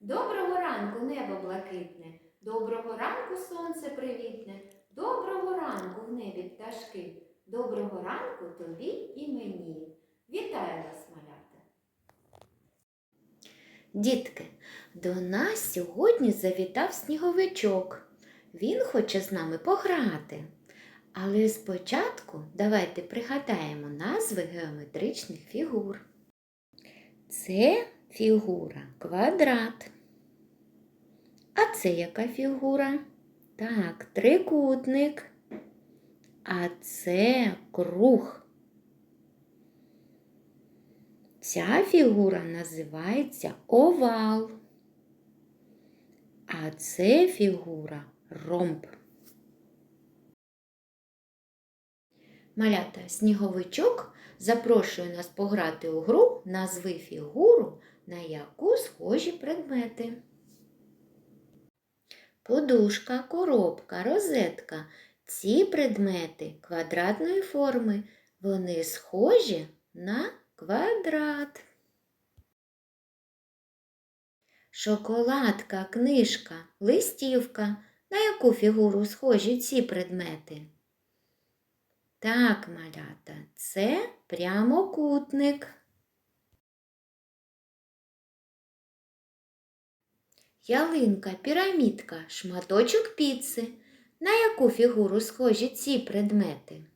Доброго ранку, небо блакитне, доброго ранку сонце привітне, доброго ранку в небі пташки, доброго ранку тобі і мені. Вітаю вас, малята! Дітки, до нас сьогодні завітав сніговичок. Він хоче з нами пограти. Але спочатку давайте пригадаємо назви геометричних фігур. Це фігура квадрат. А це яка фігура? Так, трикутник. А це круг. Ця фігура називається овал. А це фігура ромб. Малята сніговичок запрошує нас пограти у гру назви фігуру, на яку схожі предмети. Подушка, коробка, розетка. Ці предмети квадратної форми. Вони схожі на квадрат. Шоколадка, книжка, листівка. На яку фігуру схожі ці предмети? Так, малята, це прямокутник. Ялинка, пірамідка, шматочок піци. На яку фігуру схожі ці предмети?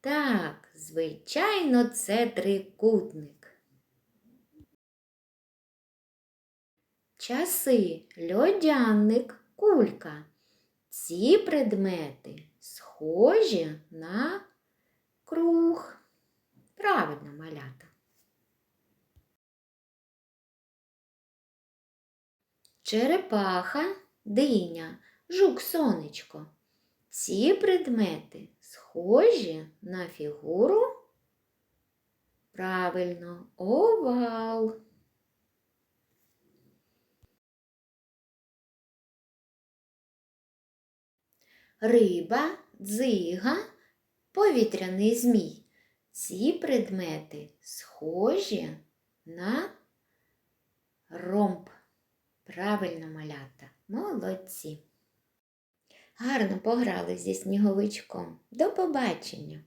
Так, звичайно, це трикутник. Часи, льодяник, кулька. Ці предмети схожі на круг. Правильно, малята. Черепаха, диня, жук сонечко. Ці предмети схожі на фігуру. Правильно, овал. Риба, дзига, повітряний змій. Ці предмети схожі на. Правильно, малята, молодці. Гарно пограли зі сніговичком. До побачення!